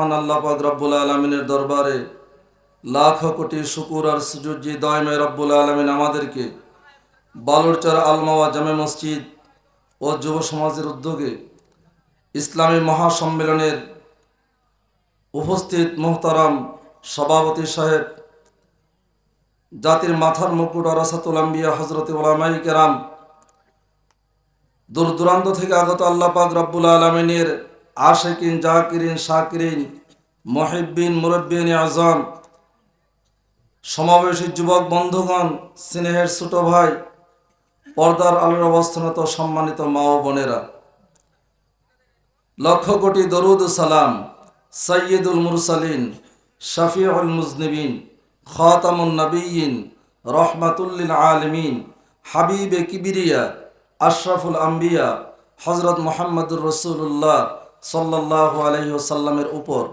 মহান আল্লাহ পাক রব্বুল আলমিনের দরবারে লাখ কোটি শুকুর আর সুজুর যে দয়মে রব্বুল আলমিন আমাদেরকে বালুরচর আলমাওয়া জামে মসজিদ ও যুব সমাজের উদ্যোগে ইসলামী মহাসম্মেলনের উপস্থিত মোহতারাম সভাপতি সাহেব, জাতির মাথার মুকুট আরাসাতুল আম্বিয়া হজরত ওলামাই কেরাম দূর দূরান্ত থেকে আগত আল্লাহ পাক রব্বুল আলমিনের আশেকিন, জাকিরিন, শাকিরিন মহিবিন মুরব্বিন, আজম, সমাবেশী যুবক বন্ধুগণ, স্নেহের ছোট ভাই, পর্দার আলোর অবস্থানত সম্মানিত মা ও বোনেরা। লক্ষ কোটি দরুদ সালাম সৈয়দুল মুরসালিন, শফিউল মুজনিবিন, খাতামুন নবীন রহমাতুল্লিল আলমিন, হাবিবে কিবিরিয়া, আশরাফুল আম্বিয়া হজরত মোহাম্মদুর রসুল্লাহ সাল্লাহ আলহিহসাল্লামের উপর।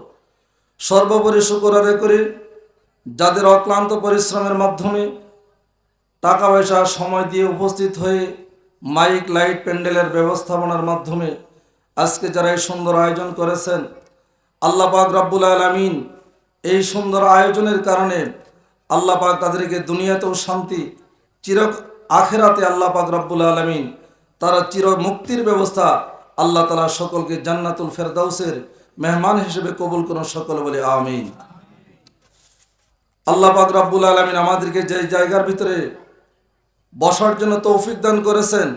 সর্বোপরি শুকর আদায় করি, যাদের অক্লান্ত পরিশ্রমের মাধ্যমে টাকা পয়সা সময় দিয়ে উপস্থিত হয়ে মাইক, লাইট, প্যান্ডেলের ব্যবস্থাপনার মাধ্যমে আজকে যারা এই সুন্দর আয়োজন করেছেন, আল্লাহ পাক রব্বুল আলমিন এই সুন্দর আয়োজনের কারণে আল্লাহ পাক তাদেরকে দুনিয়াতেও শান্তি চির আখেরাতে আল্লাহ পাক রব্বুল আলমিন তারা চির মুক্তির ব্যবস্থা আল্লাহ তালা সকলকে জান্নাতুল ফেরদাউসের মেহমান হিসেবে কবুল করুন সকল বলে আমিন। আল্লাহ পাক রাব্বুল আলমিন আমাদেরকে যে জায়গার ভিতরে বসার জন্য তৌফিক দান করেছেন,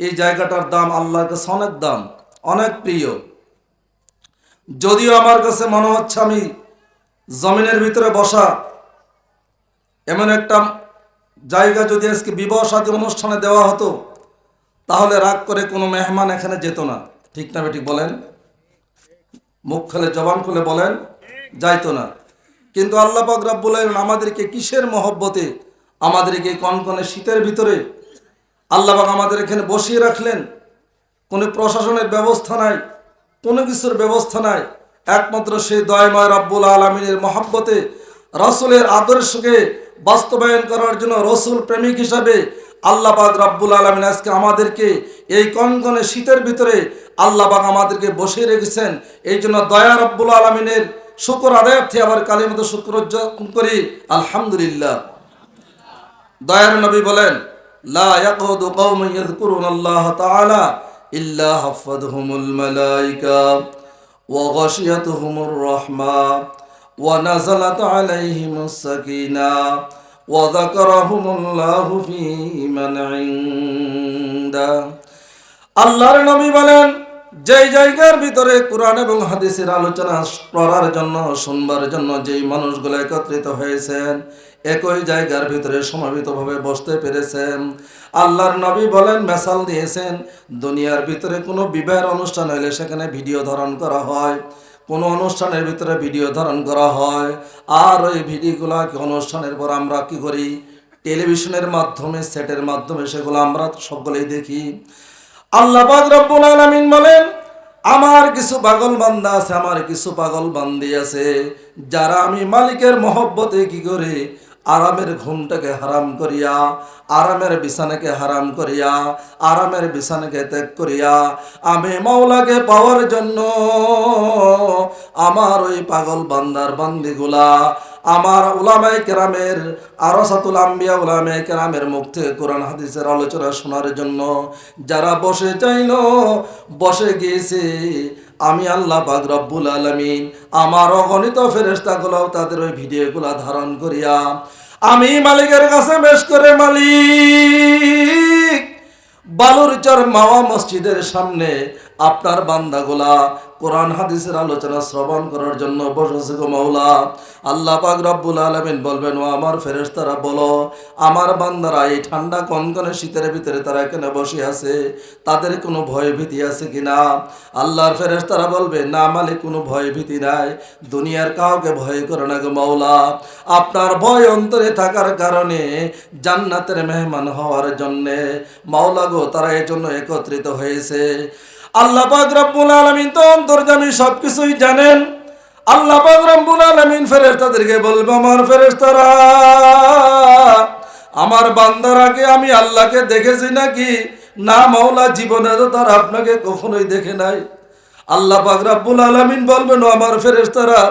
এই জায়গাটার দাম আল্লাহর কাছে অনেক দাম, অনেক প্রিয়। যদিও আমার কাছে মনে হচ্ছে আমি জমিনের ভিতরে বসা এমন একটা জায়গা যদি আজকে বিবাহ সাথী অনুষ্ঠানে দেওয়া হতো তাহলে রাগ করে কোনো মেহমান এখানে যেত না। ঠিক না বেটি বলেন? মুখ খুলে, জবান খুলে বলেন, যাইতো না। কিন্তু আল্লাহ পাক রাব্বুল আলামিন আমাদেরকে কিসের মহব্বতে, আমাদেরকে কনকনে শীতের ভিতরে আল্লাহ আমাদের এখানে বসিয়ে রাখলেন। কোনো প্রশাসনের ব্যবস্থা নাই, কোনো কিছুর ব্যবস্থা নাই। একমাত্র সেই দয়ময় রাব্বুল আলমিনের মহাব্বতে, রসুলের আদর্শকে বাস্তবায়ন করার জন্য রসুল প্রেমিক হিসাবে আল্লাহ পাক রাব্বুল আলমিন আজকে আমাদেরকে এই কনকনে শীতের ভিতরে আল্লাহ পাক আমাদেরকে বসিয়ে রেখেছেন। এই জন্য দয়া রব্বুল আলমিনের শুকর আদায়ার্থে আবার কালী মতো শুক্র উদযাপন করি। আলহামদুলিল্লাহ। দয়ার নবী বলেন, লা ইল্লা হাফাদহুমুল নাযালাত আলাইহিমুস সাকিনা ওয়া যাকারাহুমুল্লাহু ফী মান ইনদা আল্লাহর নবী বলেন, যেই জায়গার ভিতরে কোরআন এবং হাদিসের আলোচনা করার জন্য, শুনবার জন্য যেই মানুষগুলো একত্রিত হয়েছেন, একই জায়গার ভিতরে সমাবেতভাবে বসতে পেরেছেন। আল্লাহর নবী বলেন, মেসাল দিয়েছেন, দুনিয়ার ভিতরে কোনো বিবাহের অনুষ্ঠান হলে সেখানে ভিডিও ধারণ করা হয়। কোনো অনুষ্ঠানের ভিতরে ভিডিও ধারণ করা হয়। আর ওই ভিডিওগুলোকে অনুষ্ঠানের পর আমরা কি করি? টেলিভিশনের মাধ্যমে, সেটের মাধ্যমে সেগুলো আমরা সকলেই দেখি। আল্লাহ রব্বুল আলমিন বলেন, আমার কিছু পাগল বান্দা আছে, আমার কিছু পাগল বান্দি আছে। যারা আমি মালিকের মহব্বতে কি করে আরামের ঘুমটাকে হারাম করিয়া, আরামের বিছানাকে হারাম করিয়া, আরামের বিছানাকে ত্যাগ করিয়া, আমি মাওলাকে পাওয়ার জন্য আমার ওই পাগল বান্দার বান্দিগুলা আমার উলামায়ে কেরামের, আরসাতুল আম্বিয়া উলামায়ে কেরামের মুখ থেকে কোরআন হাদিসের আলোচনা শোনার জন্য যারা বসে চাইল, বসে গিয়েছে। আমি আল্লাহ পাক রব্বুল আলমিন আমার অগণিত ফেরেস্তাগুলোও তাদের ওই ভিডিওগুলো ধারণ করিয়া আমি মালিকের কাছে বেশ করে মালিক, বালুরচর মাওয়া মসজিদের সামনে আপনার বান্দাগুলা কোরআন, হাদিসের আলোচনা শ্রবণ করার জন্য বসেছে গো মাওলা। আল্লাহ পাক রব্বুল আলমিন বলবেন, ও আমার ফেরেশতারা, বলো, আমার বান্দারা এই ঠান্ডা কনকনে শীতের ভিতরে তারা এখানে বসে আছে? তাদের কোনো ভয় ভীতি আছে কিনা আল্লাহর ফেরেশতারা বলবে, না মালিক, কোনো ভয় ভীতি নাই। দুনিয়ার কাউকে ভয় করে না গো মাওলা। আপনার ভয় অন্তরে থাকার কারণে জান্নাতের মেহমান হওয়ার জন্যে মাওলা গো, তারা এই জন্য একত্রিত হয়েছে। আল্লাহ পাক রব্বুল আলামিন তো অন্তর্জামী সবকিছুই জানেন। আল্লাহ পাক রব্বুল আলামিন ফেরেশতাদেরকে বলবে, আমার ফেরেশতারা, আমার বান্দারাকে আমি আল্লাহকে দেখেছি নাকি? না মাওলা, জীবনে তো তার আপনাকে কখনোই দেখে নাই। আল্লাহ পাক রাব্বুল আলামিন বলবেন আমার ফেরেশতারা,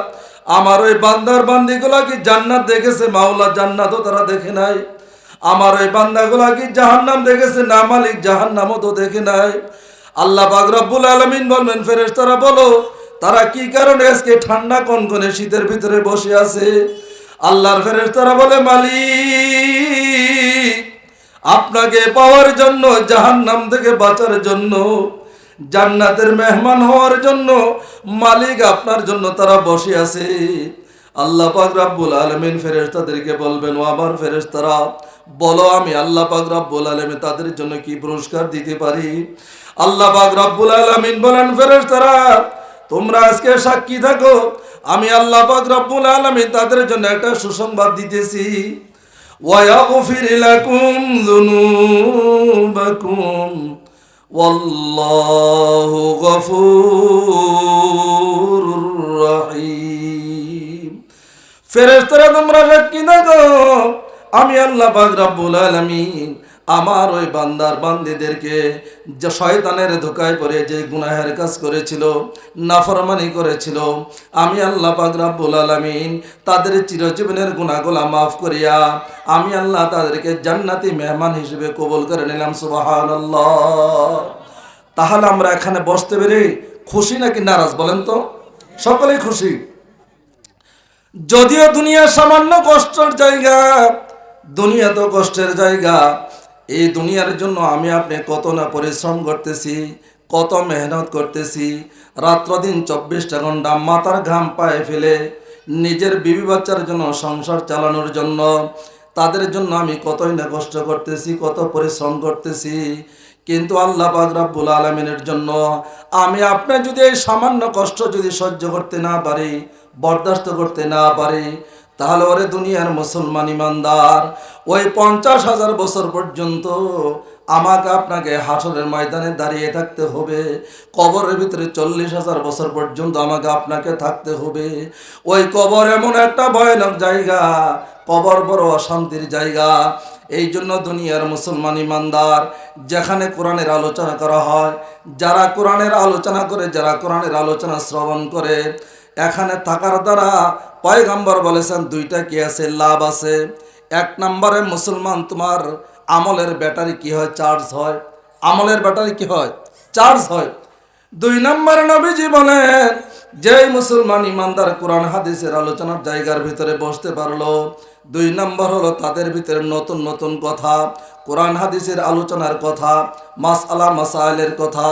আমার ওই বান্দার বান্দিগুলা কি জান্নাত দেখেছে? মাওলা, জান্নাতও তারা দেখে নাই। আমার ওই বান্দাগুলা কি জাহান্নাম দেখেছে? না মালিক, জাহান্নামও তো দেখে নাই। আল্লাহ পাক রব্বুল আলামিন বলবেন, ফেরেশতারা বলো, তারা কি কারণে আজকে ঠান্ডা কনকনে শীতের ভিতরে বসে আছে? আল্লাহর ফেরেশতারা বলে, মালিক, আপনাকে পাওয়ার জন্য, জাহান্নাম থেকে বাঁচার জন্য, জান্নাতের মেহমান হওয়ার জন্য মালিক আপনার জন্য তারা বসে আছে। আল্লাহ পাক রাব্বুল আলামিন ফেরেশতাদেরকে বলবেন, ও আমার ফেরেশতারা, বলো আমি আল্লাহ পাক রাব্বুল আলামিন তাদের জন্য কি পুরস্কার দিতে পারি? আল্লাহ পাক রব্বুল আলামিন বলেন, ফেরেশতারা, তোমরা আজকে সাক্ষী থাকো। আমি আল্লাহ পাক রব্বুল তাদের জন্য একটা সুসংবাদ দিতেছি। ওয়াগফির লাকুম যুনুবাকুম, ওয়াল্লাহু গফুরুর রাহিম। ফেরেশতারা, তোমরা সাক্ষী থাকো। আমি আল্লাহ পাক রব্বুল আলামিন আমার ওই বান্দার বান্দিদেরকে যে শয়তানের ধোকায় পড়ে যে গুনাহের কাজ করেছিল, নাফরমানি করেছিল, আমি আল্লাহ পাক রব্বুল তাদের চিরজীবনের গুনাহগুলা মাফ করিয়া আমি আল্লাহ তাদেরকে জান্নাতি মেহমান হিসেবে কবুল করে নিলাম, সুবহানাল্লাহ। তাহলে আমরা এখানে বসতে পেরে খুশি নাকি নারাজ বলেন তো? সকলেই খুশি। যদিও দুনিয়া সামান্য কষ্টের জায়গা, দুনিয়া তো কষ্টের জায়গা এই দুনিয়ার জন্য আমি আপনি কত না পরিশ্রম করতেছি, কত মেহনত করতেছি। রাত্র দিন চব্বিশটা ঘণ্টা মাথার ঘাম পায়ে ফেলে নিজের বিবি বাচ্চার জন্য সংসার চালানোর জন্য, তাদের জন্য আমি কতই না কষ্ট করতেছি, কত পরিশ্রম করতেছি। কিন্তু আল্লাহ রাব্বুল আলমিনের জন্য আমি আপনি যদি এই সামান্য কষ্ট যদি সহ্য করতে না পারি, বরদাস্ত করতে না পারি তাহলে ওরে দুনিয়ার মুসলমান ইমানদার। ওই পঞ্চাশ হাজার বছর পর্যন্ত আমাকে আপনাকে হাসরের ময়দানে দাঁড়িয়ে থাকতে হবে। কবরের ভিতরে চল্লিশ হাজার বছর পর্যন্ত আমাকে আপনাকে থাকতে হবে। ওই কবর এমন একটা ভয়ানক জায়গা, কবর বড় অশান্তির জায়গা। এই জন্য দুনিয়ার মুসলমান ইমানদার, যেখানে কোরআনের আলোচনা করা হয়, যারা কোরআনের আলোচনা করে, যারা কোরআনের আলোচনা শ্রবণ করে এখানে থাকার দ্বারা পয়গম্বর বলেছেন, দুইটা কি আছে? লাভ আছে। এক নম্বরে মুসলমান তোমার আমলের ব্যাটারি কি হয়? চার্জ হয়। আমলের ব্যাটারি কি হয়? চার্জ হয়। দুই নম্বরে নবীজি বলেন, যেই মুসলমান ইমানদার কোরআন, হাদিসের আলোচনার জায়গার ভিতরে বসতে পারল, দুই নম্বর হলো তাদের ভিতরে নতুন নতুন কথা, কোরআন, হাদিসের আলোচনার কথা মাস আলা মাসাইলের কথা।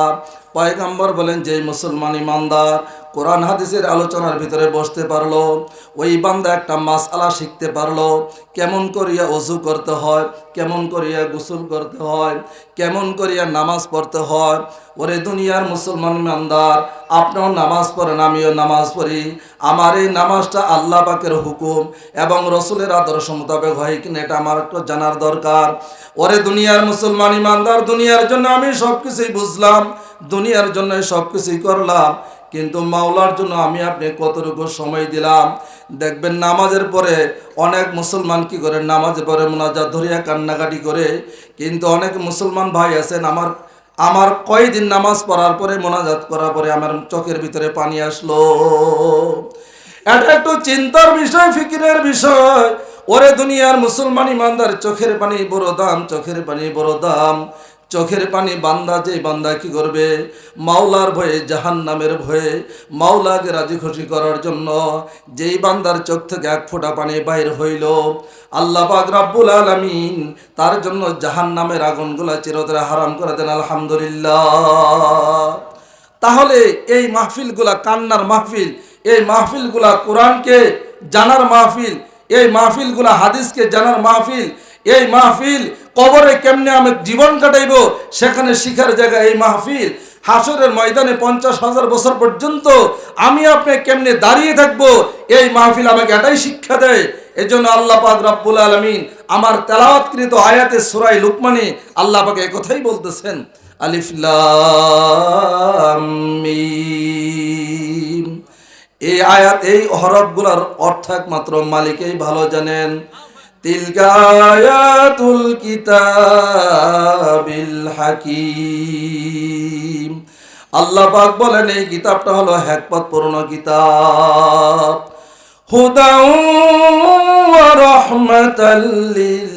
পয়গম্বর বলেন, যেই মুসলমান ইমানদার কোরআন হাদিসের আলোচনার ভিতরে বসতে পারল, ওই বান্দা একটা মাস আলা শিখতে পারল, কেমন করিয়া অজু করতে হয়, কেমন করিয়া গোসল করতে হয়, কেমন করিয়া নামাজ পড়তে হয়। ওরে দুনিয়ার মুসলমান ইমানদার, আপনিও নামাজ পড়েন, আমিও নামাজ পড়ি। আমার এই নামাজটা আল্লাহ পাকের হুকুম এবং রসুলের আদর্শ মোতাবেক হয় কিনা এটা আমার একটু জানার দরকার। ওরে দুনিয়ার মুসলমান ইমানদার, দুনিয়ার জন্য আমি সব কিছুই বুঝলাম, দুনিয়ার জন্য সব কিছুই করলাম। কিন্তু মাওলার জন্য আমি আপনি কতটুকু সময় দিলাম? দেখবেন নামাজের পরে অনেক মুসলমান কি করে? নামাজের পরে মোনাজাত ধরিয়া কান্নাকাটি করে। কিন্তু অনেক মুসলমান ভাই আছেন, আমার আমার কয়দিন নামাজ পড়ার পরে, মোনাজাত করার পরে আমার চোখের ভিতরে পানি আসলো। এটা একটু চিন্তার বিষয়, ফিকিরের বিষয়। ওরে দুনিয়ার মুসলমান ইমানদার, চোখের পানি বড় দাম, চোখের পানি বড় দাম। চোখের পানি বান্দা যে বান্দা কি করবে? মাওলার ভয়ে জাহান নামের ভয়ে, মাওলাকে রাজি খুশি করার জন্য যেই বান্দার চোখ থেকে এক ফোঁটা পানি বাইর হইল, আল্লাহ পাক রাব্বুল আলামিন তার জন্য জাহান নামের আগুনগুলা চিরতরে হারাম করে দেন, আলহামদুলিল্লাহ। তাহলে এই মাহফিলগুলা কান্নার মাহফিল, এই মাহফিলগুলা কোরআনকে জানার মাহফিল, এই মাহফিলগুলা হাদিসকে জানার মাহফিল এই মাহফিল কবরে কেমনে আমি জীবন কাটাইব? সেখানে শিখার জায়গা এই মাহফিল। হাসরের ময়দানে পঞ্চাশ হাজার বছর পর্যন্ত আমি আপনি কেমনে দাঁড়িয়ে থাকব? এই মাহফিল আমাকে এটাই শিক্ষা দেয়। এজন্য আল্লাহ পাক রব্বুল আলমিন আমার তেলাওয়াতকৃত আয়াতে সুরাই লুকমানে আল্লাহ পাকে কথাই বলতেছেন আলিফলাম এই আয়াত, এই হরফগুলার অর্থ একমাত্র মালিকেই ভালো জানেন। তিলকা আয়াতুল কিতাবিল হাকিম। আল্লাহ পাক বলেন, এই কিতাবটা হলো হ্যাকপথ পুরনো কিতাব। হুদাউ ওয়া রাহমাতাল্লিল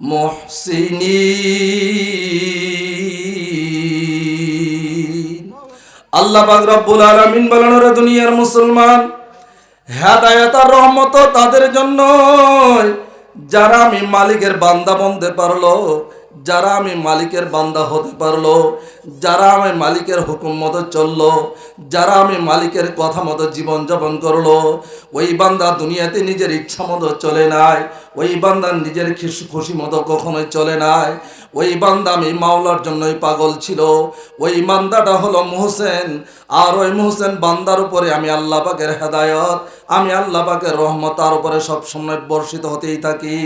মুহসিনিন। আল্লাহ পাক রব্বুল আলামিন বলেন, ওরে দুনিয়ার মুসলমান হেদায়েত আর রহমত তাদের জন্য যারা আমি মালিকের বান্দা বনতে পারল যারা আমি মালিকের বান্দা হতে পারল, যারা আমি মালিকের হুকুম মতো চলল, যারা আমি মালিকের কথা মতো জীবনযাপন করল, ওই বান্দা দুনিয়াতে নিজের ইচ্ছা মতো চলে নাই, ওই বান্দা নিজের খুশি মতো কখনোই চলে নাই, ওই বান্দা আমি মাওলার জন্যই পাগল ছিল, ওই বান্দাটা হলো মোহসেন, আর ওই মোহসেন বান্দার উপরে আমি আল্লাহ পাকের হেদায়ত, আমি আল্লাহ পাকের রহমত, তার উপরে সবসময় বর্ষিত হতেই থাকি।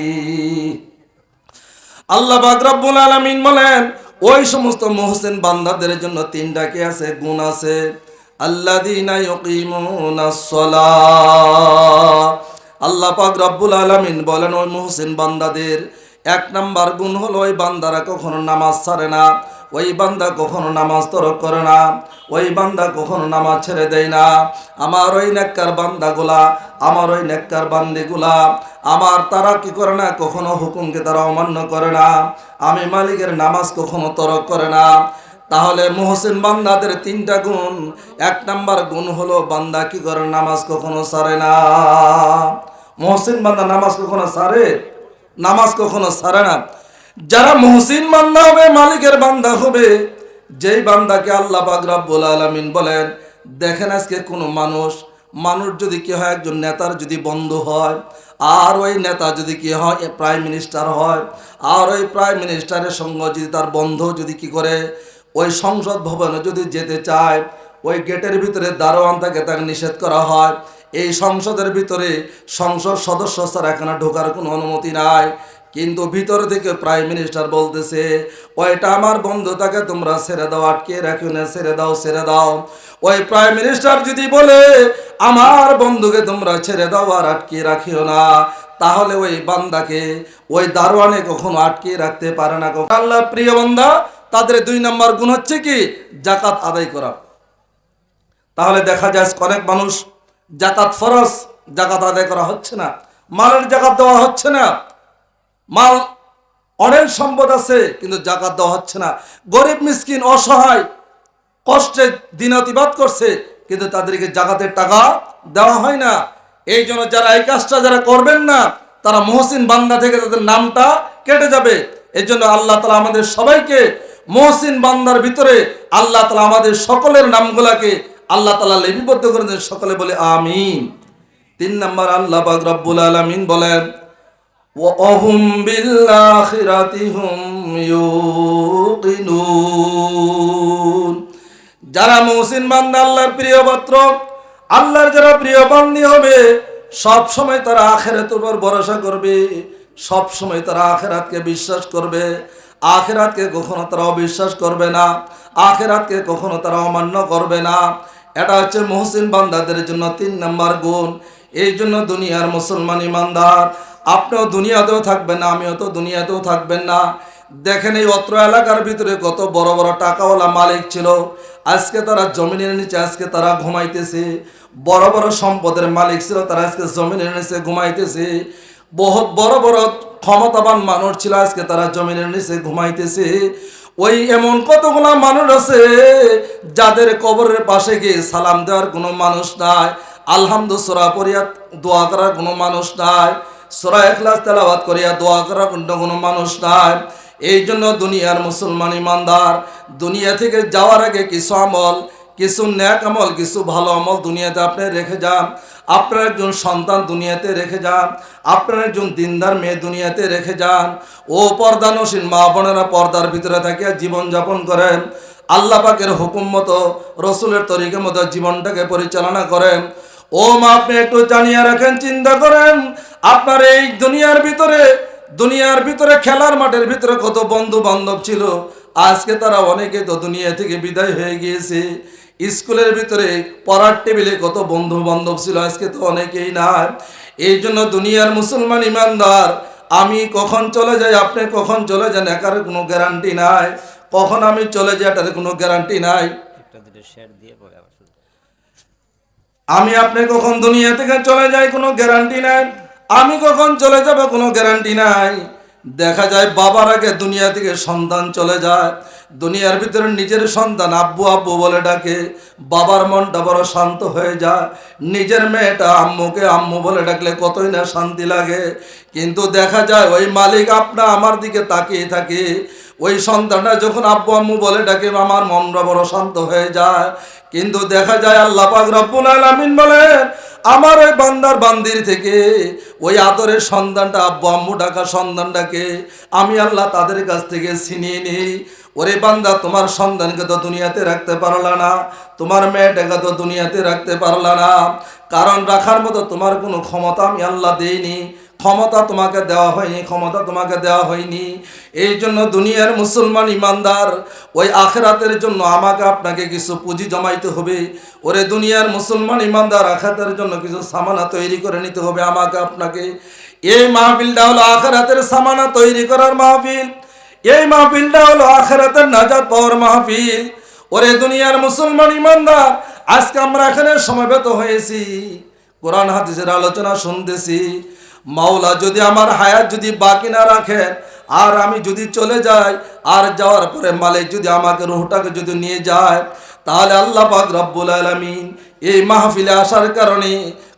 আল্লাহ বাকরাবুল আলমিন বলেন, ওই সমস্ত মহসেন বান্দাদের জন্য তিনটা কি আছে? গুণ আছে। আল্লাহ পাক রব্বুল আলামিন বলেন, ওই মোহসেন বান্দাদের এক নাম্বার গুণ হলো, ওই বান্দারা কখনো নামাজ ছাড়ে না। ওই বান্দা কখনো নামাজ তরক করে না, ওই বান্দা কখনো নামাজ ছেড়ে দেয় না। আমার ওই নেককার বান্দাগুলা, আমার ওই নেককার বান্দিগুলা, আমার তারা কি করে না, কখনো হুকুমকে তারা অমান্য করে না। আমি মালিকের নামাজ কখনো তরক করে না। তাহলে মোহসিন বান্দাদের তিনটা গুণ। এক নাম্বার গুণ হলো বান্দা কি করে নামাজ কখনো সারে না। মোহসিন বান্দা নামাজ কখনো সারে? নামাজ কখনো সারে না। যারা মহসিন বান্দা হবে, মালিকের বান্দা হবে, যেই বান্দাকে আল্লাহ পাক রব্বুল আলামিন বলেন, দেখেন আজকে কোনো মানুষ মানুষ যদি কি হয় একজন নেতার যদি বন্ধু হয়, আর ওই নেতা যদি কি হয় প্রাইম মিনিস্টার হয়, আর ওই প্রাইম মিনিস্টারের সঙ্গে যদি তার বন্ধু যদি কি করে, ওই সংসদ ভবনে যদি যেতে চায়, ওই গেটের ভিতরে দারোয়ান তাকে তাকে নিষেধ করা হয়, এই সংসদের ভিতরে সংসদ সদস্য ছাড়া এখানে ঢোকার কোনো অনুমতি নাই কিন্তু ভিতর থেকে প্রাইম মিনিস্টার বলতেছে, ওইটা আমার বন্ধু, তাকে তোমরা ছেড়ে দাও, আটকে রাখিও না, ছেড়ে দাও ছেড়ে দাও। ওই প্রাইম মিনিস্টার যদি বলে, আমার বন্ধুকে তোমরা ছেড়ে দাও আর আটকে রাখিও না, তাহলে ওই বান্দাকে, ওই দারোয়ানে কখনো আটকে রাখতে পারে না কখনো। আল্লাহ প্রিয় বান্দা তাদের দুই নম্বর গুণ হচ্ছে কি? জাকাত আদায় করা। তাহলে দেখা যায় অনেক মানুষ, জাকাত ফরজ, জাকাত আদায় করা হচ্ছে না। মালের জাকাত দেওয়া হচ্ছে না। মাল, অনেক সম্পদ আছে, কিন্তু জাকাত দেওয়া হচ্ছে না। গরিব, মিসকিন, অসহায় কষ্টে দিন অতিবাদ করছে, কিন্তু তাদেরকে জাকাতের টাকা দেওয়া হয় না। এই জন্য যারা এই কাজটা যারা করবেন না, তারা মহসিন বান্দা থেকে তাদের নামটা কেটে যাবে। এই জন্য আল্লাহ তালা আমাদের সবাইকে মহসিন বান্দার ভিতরে আল্লাহ তালা আমাদের সকলের নামগুলাকে আল্লাহ তালা লিপিবদ্ধ করে সকলে বলে, আমিন। তিন নম্বর, আল্লাহ পাক রব্বুল আলামিন বলেন وهم بالآخرة هم يوقنون যারা মহসিন বান্দা আল্লাহর প্রিয় পাত্র আল্লাহর যারা প্রিয় বান্দি হবে সব সময় তারা আখেরাতের উপর ভরসা করবে সব সময় তারা আখেরাতকে বিশ্বাস করবে আখেরাতকে কখনো তারা অবিশ্বাস করবে না আখেরাতকে কখনো তারা অমান্য করবে না এটা হচ্ছে মহসিন বান্দাদের জন্য তিন নম্বর গুণ এই জন্য দুনিয়ার মুসলমান ইমানদার আপনিও দুনিয়াতেও থাকবেন না, আমিও তো দুনিয়াতেও থাকবেন না। দেখেন এই অত্র এলাকার ভিতরে কত বড় বড় টাকাওয়ালা মালিক ছিল। আজকে তারা জমিনের নিচে, আজকে তারা ঘুমাইতেছে। বড় বড় সম্পদের মালিক ছিল, তারা আজকে জমিনের নিচে ঘুমাইতেছে। বহুত বড় বড় ক্ষমতাবান মানুষ ছিল, আজকে তারা জমিনের নিচে ঘুমাইতেছে। ওই এমন কতগুলা মানুষ আছে, যাদের কবরের পাশে গিয়ে সালাম দেওয়ার কোনো মানুষ নাই আলহামদু সোরা পড়িয়া দোয়া করার কোনো মানুষ নাই। সোরা এখলাস তেলাবাদ করিয়া দোয়া করা অন্য কোনো মানুষ নাই। এই জন্য দুনিয়ার মুসলমান ইমানদার, দুনিয়া থেকে যাওয়ার আগে কিছু আমল, কিছু ন্যাক আমল, কিছু ভালো আমল দুনিয়াতে আপনি রেখে যান। আপনার একজন সন্তান দুনিয়াতে রেখে যান। আপনার একজন দিনদার মেয়ে দুনিয়াতে রেখে যান। ও পর্দানসীন মা বোনেরা পর্দার ভিতরে থাকিয়া জীবনযাপন করেন। আল্লাহ পাকের হুকুম মতো, রসুলের তরিকের মতো জীবনটাকে পরিচালনা করেন। ও মা, আপনি একটু জানিয়ে রাখেন, চিন্তা করেন। আপনার এই দুনিয়ার ভিতরে দুনিয়ার ভিতরে খেলার মাঠের ভিতরে কত বন্ধু বান্ধব ছিল। আজকে তারা অনেকে তো দুনিয়া থেকে বিদায় হয়ে গিয়েছে। স্কুলের ভিতরে পড়ার টেবিলে কত বন্ধু বান্ধব ছিল, আজকে তো অনেকেই নাই। এই জন্য দুনিয়ার মুসলমান ইমানদার, আমি কখন চলে যাই, আপনি কখন চলে যান, একার কোনো গ্যারান্টি নাই। কখন আমি চলে যাই, এটার কোনো গ্যারান্টি নাই। একটা দুটো শেয়ার দিয়ে পরে আবার শুরু করো। আমি আপনি কখন দুনিয়া থেকে চলে যাই কোনো গ্যারান্টি নাই। আমি কখন চলে যাব কোনো গ্যারান্টি নাই। দেখা যায় বাবার আগে দুনিয়া থেকে সন্তান চলে যায়। দুনিয়ার ভিতরে নিজের সন্তান আব্বু আব্বু বলে ডাকে। বাবার মনটা বড় শান্ত হয়ে যায়। নিজের মেয়েটা আম্মুকে আম্মু বলে ডাকলে কতই না শান্তি লাগে। কিন্তু দেখা যায় ওই মালিক আপনা আমার দিকে তাকিয়ে থাকে। ওই সন্তানটা যখন আব্বু আম্মু বলে ডাকে আমার মনটা বড় শান্ত হয়ে যায়। কিন্তু দেখা যায় আল্লাহ পাক রব্বুল আলামিন বলেন, আমার ওই বান্দার বান্দির থেকে ওই আদরের সন্তানটা, আব্বু আম্মু ডাকা সন্তানটাকে আমি আল্লাহ তাদের কাছ থেকে ছিনিয়ে নিই। ওরে বান্দা, তোমার সন্তানকে তো দুনিয়াতে রাখতে পারলা না, তোমার মেয়েটাকে তো দুনিয়াতে রাখতে পারলা না। কারণ রাখার মতো তোমার কোনো ক্ষমতা আমি আল্লাহ দেইনি। ক্ষমতা তোমাকে দেওয়া হয়নি, ক্ষমতা তোমাকে দেওয়া হয়নি। এই জন্য দুনিয়ার মুসলমান ইমানদার, ওই আখেরাতের জন্য আমাকে আপনাকে কিছু পুঁজি জমাইতে হবে। ওরে দুনিয়ার মুসলমান ইমানদার, আখেরাতের জন্য কিছু সামানা তৈরি করে নিতে হবে আমাকে আপনাকে। এই মাহফিলটা হলো আখেরাতের সামানা তৈরি করার মাহফিল। এই মাহফিলটা হলো আখেরাতের নাজাত পাওয়ার মাহফিল। ওরে দুনিয়ার মুসলমান ইমানদার, আজকে আমরা এখানে সমবেত হয়েছি। কোরআন হাদিসের আলোচনা শুনতেছি। মাওলা যদি আমার হায়াত যদি বাকি না রাখেন, আর আমি যদি চলে যাই, আর যাওয়ার পরে মালিক যদি আমাকে রুহটাকে যদি নিয়ে যায়, তাহলে আল্লাহ পাক রব্বুল আলামিন এই মাহফিলে আসার কারণে,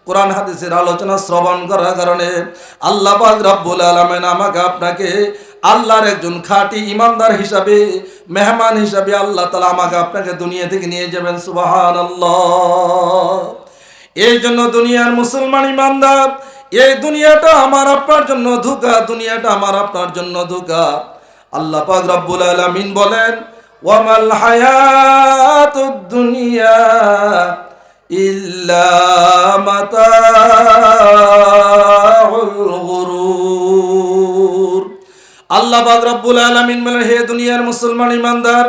কোরআন হাদিসের আলোচনা শ্রবণ করার কারণে আল্লাহ পাক রব্বুল আলামিন আমাকে আপনাকে আল্লাহর একজন খাঁটি ইমানদার হিসাবে, মেহমান হিসাবে আল্লাহ তালা আমাকে আপনাকে দুনিয়া থেকে নিয়ে যাবেন সুবাহান এই জন্য দুনিয়ার মুসলমান ইমানদার, এই দুনিয়াটা আমার আপনার জন্য ধোকা, দুনিয়াটা আমার আপনার জন্য ধোকা। আল্লাহ পাক রব্বুল আলামিন বলেন, ওয়ামাল হায়াতুদ দুনিয়া ইল্লা মাতাউল গুরুর। আল্লাহ পাক রব্বুল আলামিন বলেন, হে দুনিয়ার মুসলমান ইমানদার,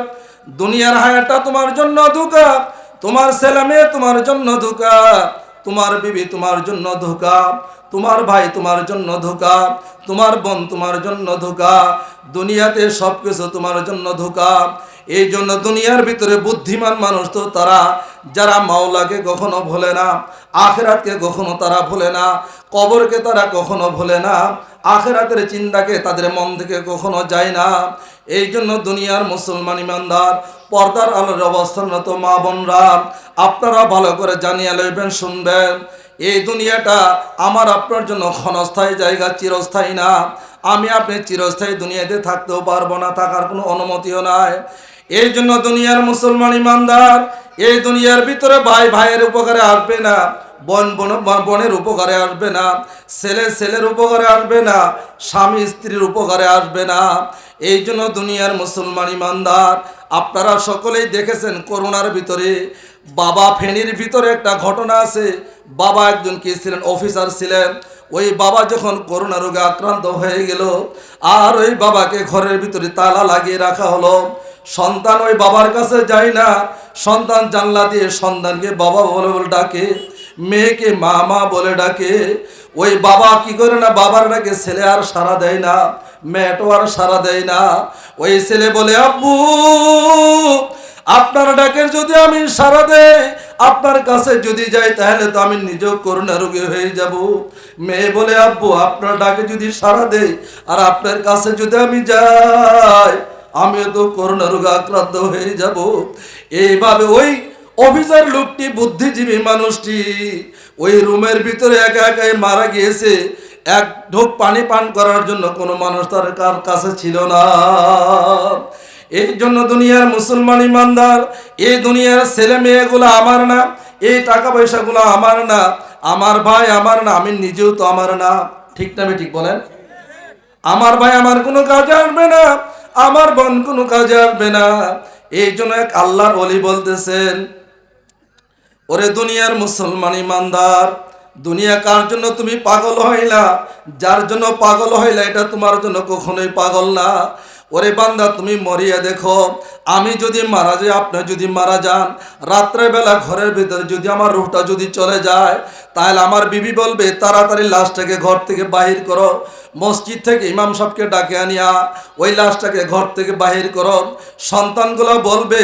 দুনিয়ার হায়াতটা তোমার জন্য ধোকা তোমার ছেলে মেয়ে তোমার জন্য ধোকা, তোমার বিবি তোমার জন্য ধোকা, তোমার ভাই তোমার জন্য ধোকা, তোমার বোন তোমার জন্য ধোকা, দুনিয়াতে সব কিছু তোমার জন্য ধোকা। এই জন্য দুনিয়ার ভিতরে বুদ্ধিমান মানুষ তো তারা, যারা মাওলাকে কখনো ভোলে না, আখেরাতকে কখনো তারা ভোলে না, কবরকে তারা কখনো ভোলে না। আখেরাতের চিন্তাকে তাদের মন থেকে কখনো যায় না। এই জন্য দুনিয়ার মুসলমান ইমানদার, পর্দার আলোর অবস্থানরত মা বোনরা, আপনারা ভালো করে জানিয়ে লইবেন, শুনবেন। এই দুনিয়াটা আমার আপনার জন্য ক্ষণস্থায়ী জায়গা, চিরস্থায়ী না। আমি আপনি চিরস্থায়ী দুনিয়াতে থাকতেও পারব না, থাকার কোনো অনুমতিও নাই। এই জন্য দুনিয়ার মুসলমান ইমানদার, এই দুনিয়ার ভিতরে ভাই ভাইয়ের উপকারে আসবে না। বোন বোন বোনের উপকারে আসবে না, ছেলে ছেলের উপকারে আসবে না, স্বামী স্ত্রীর উপকারে আসবে না। এই জন্য দুনিয়ার মুসলমান ইমানদার, আপনারা সকলেই দেখেছেন করোনার ভিতরে বাবা ফেনীর ভিতরে একটা ঘটনা আছে। বাবা একজন কি ছিলেন? অফিসার ছিলেন। ওই বাবা যখন করোনা রোগে আক্রান্ত হয়ে গেল, আর ওই বাবাকে ঘরের ভিতরে তালা লাগিয়ে রাখা হলো। সন্তান ওই বাবার কাছে যায় না। সন্তান জানলা দিয়ে সন্তানকে বাবা বলে বলে ডাকে। মেয়েকে মা মা বলে ডাকে। ওই বাবা কি করে না বাবার ডাকে? ছেলে আর সারা দেয় না মেয়েটো আর সারা দেয় না। ওই ছেলে বলে, আব্বু, আপনার ডাকের যদি আমি সারা দেই, আপনার কাছে যদি যাই, তাহলে তো আমি নিজেও করোনা রোগী হয়ে যাব। মেয়ে বলে, আব্বু, আপনার ডাকে যদি সারা দেই, আর আপনার কাছে যদি আমি যাই, আমিও তো করোনা রোগে আক্রান্ত হয়ে যাব। এইভাবে ওই অফিসার লোকটি বুদ্ধিজীবী মানুষটি। ওই রুমের ভিতরে একা একাই মারা গিয়েছে। এক ঢোক পানি পান করার জন্য কোনো মানুষ তার কার কাছে ছিল না। এই জন্য দুনিয়ার মুসলমান ইমানদার, এই দুনিয়ার ছেলে মেয়েগুলো আমার না, এই টাকা পয়সাগুলো আমার না, আমার ভাই আমার না, আমি নিজেও তো আমার না। ঠিক না ঠিক বলেন? আমার ভাই আমার কোনো কাজে আসবে না, আমার বোন কোনো কাজে আসবে না। এই জন্য এক আল্লাহর অলি বলতেছেন ওরে দুনিয়ার মুসলমান ইমানদার, দুনিয়া কার জন্য তুমি পাগল হইলা? যার জন্য পাগল হইলা, এটা তোমার জন্য কখনোই পাগল না। ওরে বান্দা, তুমি মরিয়া দেখো, আমি যদি মারা যাই, আপনি যদি মারা যান রাত্রেবেলা ঘরের ভিতরে যদি আমার রুহটা যদি চলে যায়, তাহলে আমার বিবি বলবে, তাড়াতাড়ি লাশটাকে ঘর থেকে বাহির করো। মসজিদ থেকে ইমাম সাহেবকে ডাকে আনিয়া, ওই লাশটাকে ঘর থেকে বাহির করো। সন্তানগুলো বলবে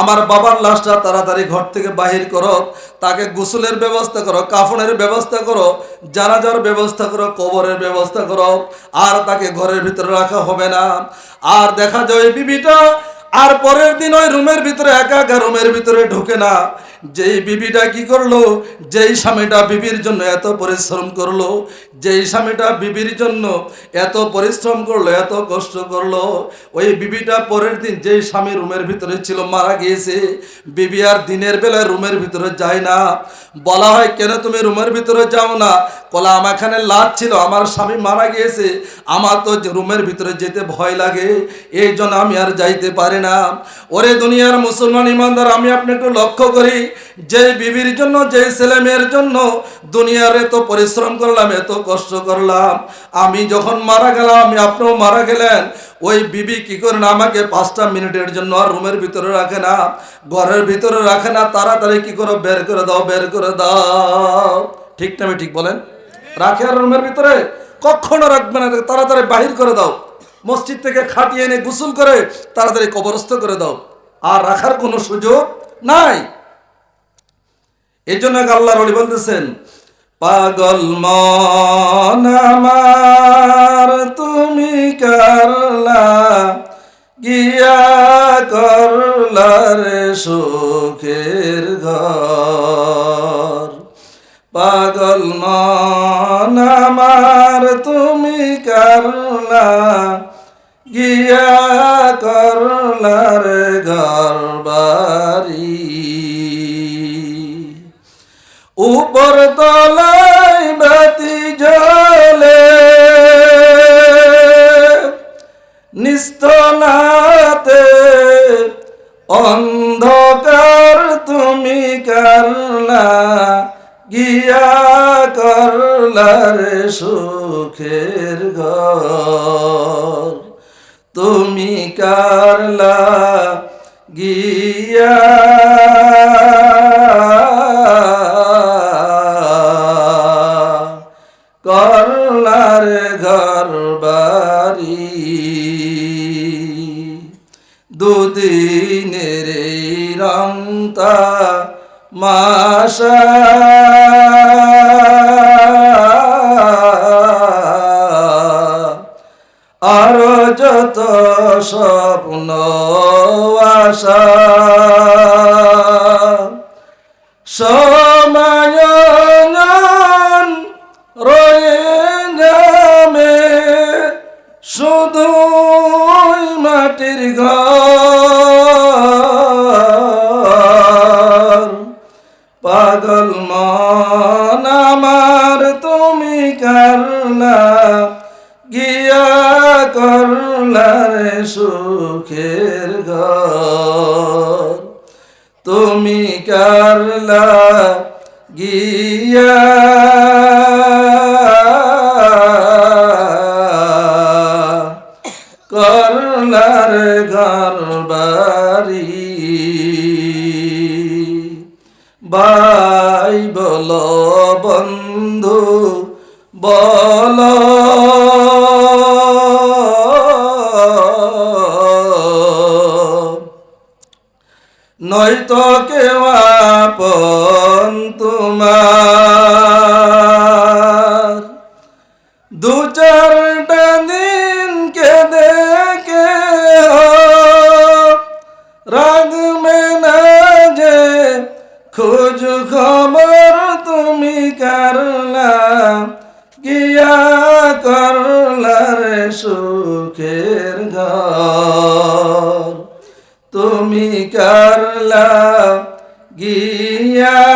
আমার বাবার লাশটা তাড়াতাড়ি ঘর থেকে বাহির করো, তাকে গোসলের ব্যবস্থা করো, কাফনের ব্যবস্থা করো, জানাজার ব্যবস্থা করো, কবরের ব্যবস্থা করো, আর তাকে ঘরের ভিতরে রাখা হবে না। আর দেখা যায় বিবিটা আর পরের দিন ওই রুমের ভিতরে একা একা রুমের ভিতরে ঢুকে না। যেই বিবিটা কি করল? যেই স্বামীটা বিবির জন্য এত পরিশ্রম করল? যেই স্বামীটা বিবির জন্য এত পরিশ্রম করল, এত কষ্ট করল? ওই বিবিটা পরের দিন যেই স্বামী রুমের ভিতরে ছিল, মারা গিয়েছে। বিবি আর দিনের বেলায় রুমের ভিতরে যায় না। বলা হয়, কেন তুমি রুমের ভিতরে যাও না? কলা আমার এখানে লাট ছিল, আমার স্বামী মারা গিয়েছে। আমার তো রুমের ভিতরে যেতে ভয় লাগে। এই জন্য আমি আর যাইতে পারি না। ওরে দুনিয়ার মুসলমান ইমানদার, আমি আপনি একটু লক্ষ্য করি। যে বিবির জন্য যে ছেলে মেয়ের জন্য দুনিয়ার এত পরিশ্রম করলাম, এত কষ্ট করলাম, আমি যখন মারা গেলাম, আমি আপনিও মারা গেলেন, ওই বিবি কি করেন আমাকে পাঁচটা মিনিটের জন্য আর রুমের ভিতরে রাখে না, ঘরের ভিতরে রাখে না, তাড়াতাড়ি কি করে বের করে দাও, বের করে দাও। ঠিক না ঠিক বলেন? রাখে আর রুমের ভিতরে? কখনো রাখবে না, তাড়াতাড়ি বাহির করে দাও। মসজিদ থেকে খাটিয়ে এনে গোসল করে তাড়াতাড়ি কবরস্থ করে দাও। আর রাখার কোনো সুযোগ নাই। এই জন্য আল্লাহ রলি বলতেছেন, পাগল মন আমার, তুমি কারলা, গিয়া করলার সুখের ঘর। পাগল আমার, তুমি কারলা, গিয়া করলার ঘর বাড়ি তলায় বাতি জলে নিস্তলাতে অন্ধকার তুমি কারলা গিয়া করলার সুখের ঘর। তুমি কারলা গিয়া আরও যত স্বপ্ন আশা। সমায়ন রয়ে যাবে শুধু মাটির ঘর। নয়তো কেউ তোমার। দু চারটা দিন কে দেখে রাগবে না যে খোঁজ খবর তুমি কারলা, গিয়া করলার সুখের ঘর। তুমি কারলা গিয়া